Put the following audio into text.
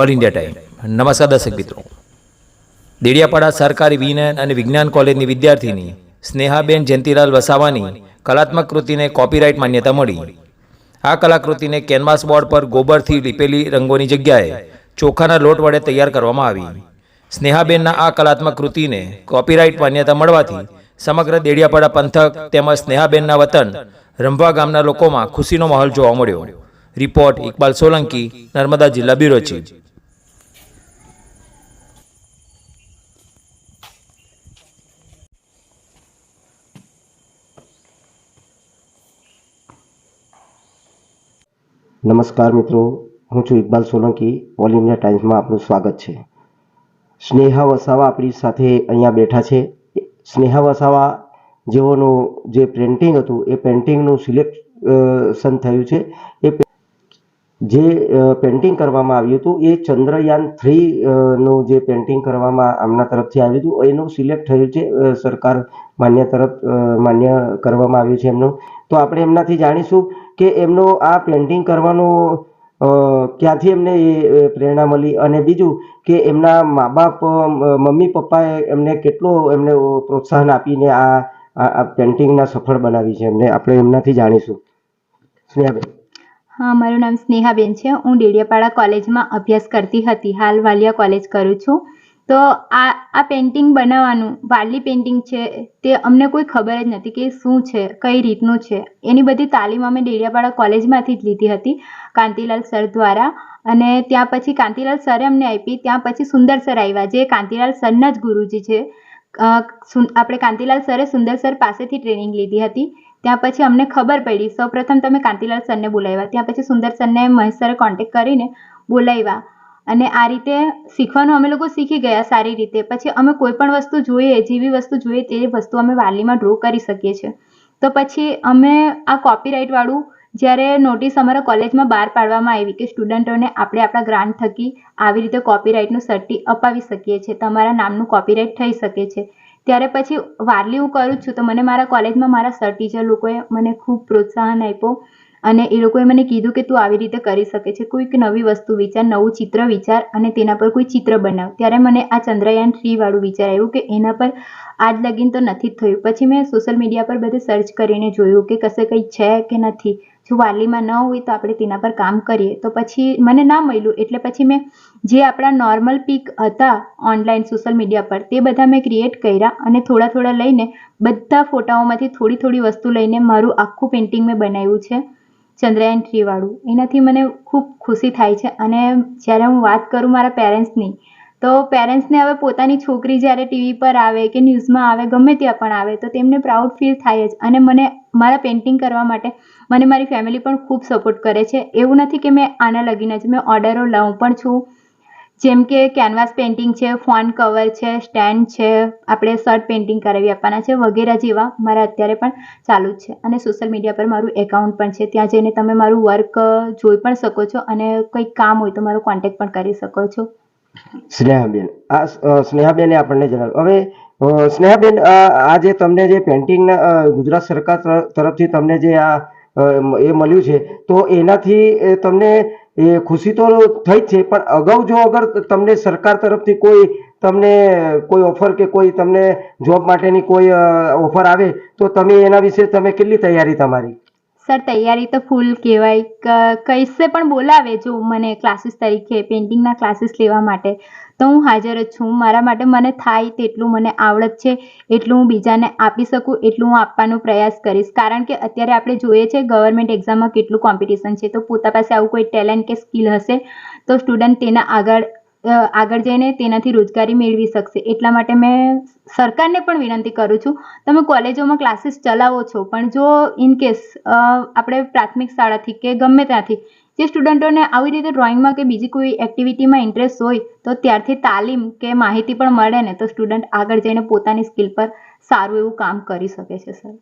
All India time નમસ્કાર દર્શક મિત્રો. દેડિયાપાડા સરકારી વિજ્ઞાન અને વિજ્ઞાન કોલેજની વિદ્યાર્થીની સ્નેહાબેન જયંતિલાલ વસાવાની કલાત્મક કૃતિને કોપીરાઇટ માન્યતા મળી. આ કલાકૃતિને કેનવાસ બોર્ડ પર ગોબરથી લીપેલી રંગોની જગ્યાએ ચોખાના લોટ વડે તૈયાર કરવામાં આવી. સ્નેહાબેનના આ કલાત્મક કૃતિને કોપીરાઇટ માન્યતા મળવાથી સમગ્ર દેડિયાપાડા પંથક તેમજ સ્નેહાબેનના વતન રંભા ગામના લોકોમાં ખુશીનો માહોલ જોવા મળ્યો. રિપોર્ટ ઇકબાલ સોલંકી, નર્મદા જિલ્લા બ્યુરો ચીફ. નમસ્કાર મિત્રો, હું છું ઇકબાલ સોલંકી, ઓલ ઇન્ડિયા ટાઈમ્સમાં આપનું સ્વાગત છે. સ્નેહા વસાવા આપણી સાથે અહીંયા બેઠા છે. સ્નેહા વસાવા, જેઓનું જે પેન્ટિંગ હતું, એ પેન્ટિંગનું સિલેક્શન થયું છે. એ જે પેન્ટિંગ કરવામાં આવ્યું હતું, એ ચંદ્રયાન થ્રી નું જે પેન્ટિંગ કરવામાં આમના તરફથી આવ્યું હતું, એનું સિલેક્ટ થયું છે સરકાર માન્ય તરફ માન્ય કરવામાં આવ્યું છે એમનું. તો આપણે એમનાથી જાણીશું કે એમનો આ પેન્ટિંગ કરવાનો ક્યાંથી એમને એ પ્રેરણા મળી અને બીજું કે એમના મા બાપ મમ્મી પપ્પાએ એમને કેટલો એમને પ્રોત્સાહન આપીને આ આ પેન્ટિંગના સફળ બનાવી છે એમને. આપણે એમનાથી જાણીશું. સ્નેહાબેન. હા, મારું નામ સ્નેહાબેન છે. હું ડેડિયાપાડા કોલેજમાં અભ્યાસ કરતી હતી. હાલ વાલિયા કોલેજ કરું છું. તો આ આ પેઇન્ટિંગ બનાવવાનું વારલી પેઇન્ટિંગ છે તે અમને કોઈ ખબર જ નથી કે શું છે, કઈ રીતનું છે. એની બધી તાલીમ અમે ડેડિયાપાડા કોલેજમાંથી જ લીધી હતી, કાંતિલાલ સર દ્વારા. અને ત્યાં પછી કાંતિલાલ સરે અમને આપી. ત્યાં પછી સુંદર સર આવ્યા, જે કાંતિલાલ સરના જ ગુરુજી છે. આપણે કાંતિલાલ સરે સુંદર સર પાસેથી ટ્રેનિંગ લીધી હતી. ત્યાં પછી અમને ખબર પડી. સૌપ્રથમ તમે કાંતિલાલ સરને બોલાવ્યા. ત્યાં પછી સુંદર સરને મહેશ કોન્ટેક્ટ કરીને બોલાવ્યા. અને આ રીતે શીખવાનું અમે લોકો શીખી ગયા સારી રીતે. પછી અમે કોઈ પણ વસ્તુ જોઈએ, જેવી વસ્તુ જોઈએ તે વસ્તુ અમે વાલીમાં ડ્રો કરી શકીએ છીએ. તો પછી અમે આ કોપીરાઇટવાળું જ્યારે નોટિસ અમારા કોલેજમાં બહાર પાડવામાં આવી કે સ્ટુડન્ટોને આપણે આપણા ગ્રાન્ટ થકી આવી રીતે કોપીરાઇટનું સર્ટી અપાવી શકીએ છીએ. તમારા નામનું કોપીરાઇટ થઈ શકે છે. ત્યારે પછી વારલી હું કરું છું. તો મને મારા કોલેજમાં મારા સર ટીચર લોકોએ મને ખૂબ પ્રોત્સાહન આપ્યો અને એ લોકોએ મને કીધું કે તું આવી રીતે કરી શકે છે. કોઈક નવી વસ્તુ વિચાર, નવું ચિત્ર વિચાર અને તેના પર કોઈ ચિત્ર બનાવ. ત્યારે મને આ ચંદ્રયાન થ્રીવાળું વિચાર આવ્યું કે એના પર આજ લગીન તો નથી જ થયું. પછી મેં સોશિયલ મીડિયા પર બધે સર્ચ કરીને જોયું કે કશે કંઈ છે કે નથી. જો વાલીમાં ન હોય તો આપણે તેના પર કામ કરીએ. તો પછી મને ના મળ્યું. એટલે પછી મેં જે આપણા નોર્મલ પીક હતા ઓનલાઈન સોશિયલ મીડિયા પર, તે બધા મેં ક્રિએટ કર્યા અને થોડા થોડા લઈને બધા ફોટાઓમાંથી થોડી થોડી વસ્તુ લઈને મારું આખું પેઇન્ટિંગ મેં બનાવ્યું છે ચંદ્રયાન થ્રીવાળું એનાથી મને ખૂબ ખુશી થાય છે. અને જ્યારે હું વાત કરું મારા પેરેન્ટ્સની તો પેરેન્ટ્સને હવે પોતાની છોકરી જ્યારે ટીવી પર આવે કે ન્યૂઝમાં આવે, ગમે ત્યાં પણ આવે, તો તેમને પ્રાઉડ ફીલ થાય જ. અને મને મારા પેઇન્ટિંગ કરવા માટે મને મારી ફેમિલી પણ ખૂબ સપોર્ટ કરે છે. એવું નથી કે મેં આના લગીને જ મેં ઓર્ડરો લઉં પણ છું. જેમ કે કેનવાસ પેઇન્ટિંગ છે ફોન કવર છે સ્ટેન્ડ છે, આપણે શર્ટ પેઇન્ટિંગ કરાવી આપવાના છે, વગેરે જેવા મારા અત્યારે પણ ચાલુ જ છે. અને સોશિયલ મીડિયા પર મારું એકાઉન્ટ પણ છે. ત્યાં જઈને તમે મારું વર્ક જોઈ પણ શકો છો અને કંઈક કામ હોય તો મારો કોન્ટેક્ટ પણ કરી શકો છો. સ્નેહાબેન, આ સ્નેહાબેને આપણને જણાવ્યું. હવે સ્નેહાબેન આ જે તમને જે પેન્ટિંગના ગુજરાત સરકાર તરફથી તમને જે આ એ મળ્યું છે. તો એનાથી તમને, એ ખુશી તો થઈ જ છે, પણ અગાઉ જો અગર તમને સરકાર તરફથી કોઈ તમને, કોઈ ઓફર કે કોઈ તમને જોબ માટેની કોઈ ઓફર આવે, તો તમે એના વિશે તમે કેટલી તૈયારી તમારી? સર, તૈયારી તો ફૂલ કહેવાય. કૈસે પણ બોલાવે જો મને ક્લાસીસ તરીકે, પેઇન્ટિંગના ક્લાસીસ લેવા માટે. તો હું હાજર જ છું. મારા માટે મને થાય તેટલું મને આવડત છે, એટલું હું બીજાને આપી શકું, એટલું હું આપવાનો પ્રયાસ કરીશ. કારણ કે અત્યારે આપણે જોઈએ છે ગવર્મેન્ટ એક્ઝામમાં કેટલું કોમ્પિટિશન છે. તો પોતા પાસે આવું કોઈ ટેલેન્ટ કે સ્કિલ હશે, તો સ્ટુડન્ટ તેના આગળ આગળ જઈને તેનાથી રોજગારી મેળવી શકશે. એટલા માટે મેં સરકારને પણ વિનંતી કરું છું, તમે કોલેજોમાં ક્લાસીસ ચલાવો છો, પણ જો ઇન કેસ આપણે પ્રાથમિક શાળાથી કે ગમે ત્યાંથી જે સ્ટુડન્ટોને આવી રીતે ડ્રોઈંગમાં કે બીજી કોઈ એક્ટિવિટીમાં ઇન્ટરેસ્ટ હોય, તો ત્યારથી તાલીમ કે માહિતી પણ મળે ને, તો સ્ટુડન્ટ આગળ જઈને પોતાની સ્કિલ પર સારું એવું કામ કરી શકે છે સર